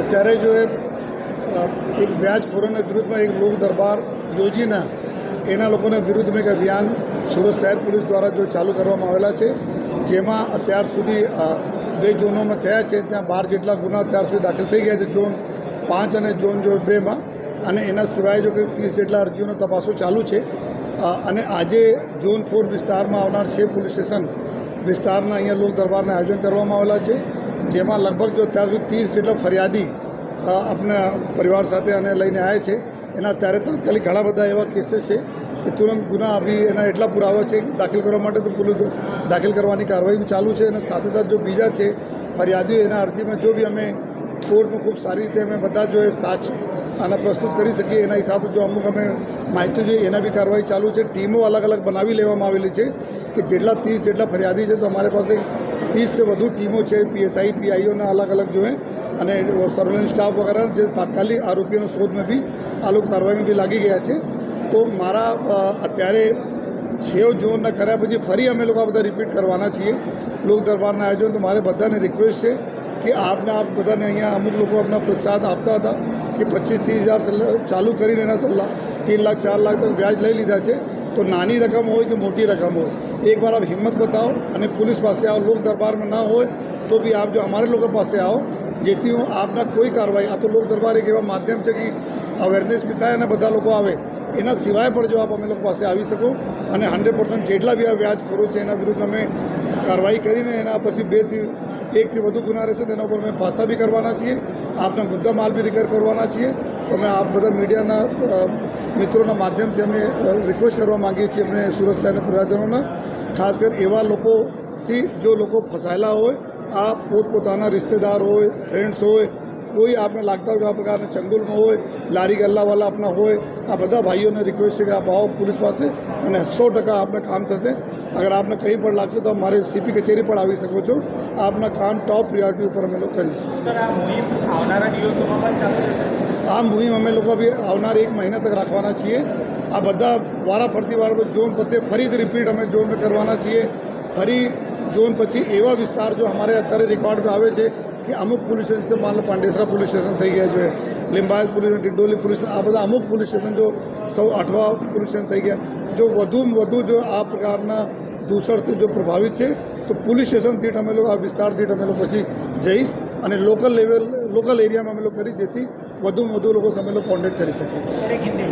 અત્યારે જો એ એક વ્યાજખોરોના વિરુદ્ધમાં એક લોક દરબાર યોજીને એના લોકોના વિરુદ્ધમાં એક અભિયાન સુરત શહેર પોલીસ દ્વારા જો ચાલુ કરવામાં આવેલા છે, જેમાં અત્યાર સુધી બે ઝોનોમાં થયા છે, ત્યાં બાર જેટલા ગુના અત્યાર સુધી દાખલ થઈ ગયા છે, ઝોન પાંચ અને ઝોન જો બેમાં, અને એના સિવાય જો કે ત્રીસ જેટલા અરજીઓનો તપાસો ચાલુ છે. અને આજે ઝોન ફોર વિસ્તારમાં આવનાર છે પોલીસ સ્ટેશન વિસ્તારના અહીંયા લોક દરબારના આયોજન કરવામાં આવેલા છે. જેમાં લગભગ જો અત્યાર સુધી ત્રીસ જેટલા ફરિયાદી આપણા પરિવાર સાથે અને લઈને આવ્યા છે, એના અત્યારે તાત્કાલિક ઘણા બધા એવા કેસીસ છે કે તુરંત ગુના આપી એના એટલા પુરાવા છે દાખલ કરવા માટે તો પોલીસ દાખલ કરવાની કાર્યવાહી ચાલુ છે અને સાથે સાથે જો બીજા છે ફરિયાદીઓ, એના અરજીમાં જો બી અમે કોર્ટમાં ખૂબ સારી રીતે અમે બધા જો એ સાચ આના પ્રસ્તુત કરી શકીએ એના હિસાબે જો અમુક અમે માહિતી જોઈએ, એના બી કાર્યવાહી ચાલુ છે. ટીમો અલગ અલગ બનાવી લેવામાં આવેલી છે કે જેટલા ત્રીસ જેટલા ફરિયાદી છે તો અમારી પાસે ત્રીસથી વધુ ટીમો છે, પીએસઆઈ, પીઆઈઓના અલગ અલગ જોઈએ અને સર્વેલન્સ સ્ટાફ વગેરે જે તાત્કાલિક આરોપીઓનો શોધમાં બી આ લોકો કાર્યવાહીમાં બી લાગી ગયા છે. તો મારા અત્યારે છ જૂનના કર્યા પછી ફરી અમે લોકો આ બધા રિપીટ કરવાના છીએ. લોક દરબારના આયોજન તો મારે બધાને રિક્વેસ્ટ છે કે આપને, આપ બધાને અહીંયા અમુક લોકો આપના પ્રસાદ આપતા હતા. કે પચીસ ત્રીસ હજાર ચાલુ કરીને એના તો તીન લાખ, ચાર લાખ તક વ્યાજ લઈ લીધા છે. તો નાની રકમ હોય કે મોટી રકમ હોય, એકવાર આપ હિંમત બતાવો અને પોલીસ પાસે આવો, લોક દરબારમાં ના હોય, તો બી આપ જો અમારે લોકો પાસે આવો, જેથી હું આપના કોઈ કાર્યવાહી, આ તો લોક દરબાર એક એવા માધ્યમ છે કે અવેરનેસ બી થાય અને બધા લોકો આવે. એના સિવાય પણ જો આપ અમે લોકો પાસે આવી શકો અને હંડ્રેડ પર્સન્ટ જેટલા બી આ વ્યાજખોરો છે એના વિરુદ્ધ અમે કાર્યવાહી કરીને એના પછી બેથી એકથી વધુ ગુના રહેશે, તેના ઉપર અમે પાસા બી કરવાના છીએ. આપના મુદ્દા માલ બી રિકવર કરવાના છીએ. તો અમે આપ બધા મીડિયાના મિત્રોના માધ્યમથી અમે રિક્વેસ્ટ કરવા માગીએ છીએ અમને સુરત શહેરના પ્રજાજનોના. ખાસ કરી એવા લોકોથી જો લોકો ફસાયેલા હોય, આ પોતપોતાના રિશ્તેદાર હોય ફ્રેન્ડ્સ હોય, કોઈ આપને લાગતા હોય કે આ પ્રકારના ચંગુલમાં હોય, લારી ગલ્લાવાલા આપના હોય, આ બધા ભાઈઓને રિક્વેસ્ટ છે કે આપ આવો પોલીસ પાસે અને સો ટકા આપણે કામ થશે. અગર આપને કંઈ પણ લાગશે તો મારે સીપી કચેરી પણ આવી શકો છો. આપના કામ ટોપ પ્રિયોરિટી ઉપર અમે લોકો કરીશું. આ મુહિમ અમે લોકો બી આવનાર એક મહિના તક રાખવાના છીએ. આ બધા વારા ફરતી વાર ઝોન પતે ફરીથી રિપીટ અમે ઝોન કરવાના છીએ. ફરી ઝોન પછી એવા વિસ્તાર જો અમારે અત્યારે રેકોર્ડ આવે છે કે અમુક પોલીસ સ્ટેશન માન પાંડેસરા પોલીસ સ્ટેશન થઈ ગયા છે લિંબાયત પોલીસ ડિંડોલી પોલીસ આ બધા અમુક પોલીસ સ્ટેશન જો સૌ અઠવા પોલીસ સ્ટેશન થઈ ગયા. જો વધુમાં વધુ જો આ પ્રકારના દૂષણથી જો પ્રભાવિત છે, તો પોલીસ સ્ટેશન દીઠ અમે લોકો, આ વિસ્તાર દીઠ અમે લોકો પછી જઈશ અને લોકલ લેવલ, લોકલ એરિયામાં અમે લોકો કરી, જેથી વધુમાં વધુ લોકો સામે લોકો કોન્ટેક્ટ કરી હિન્દી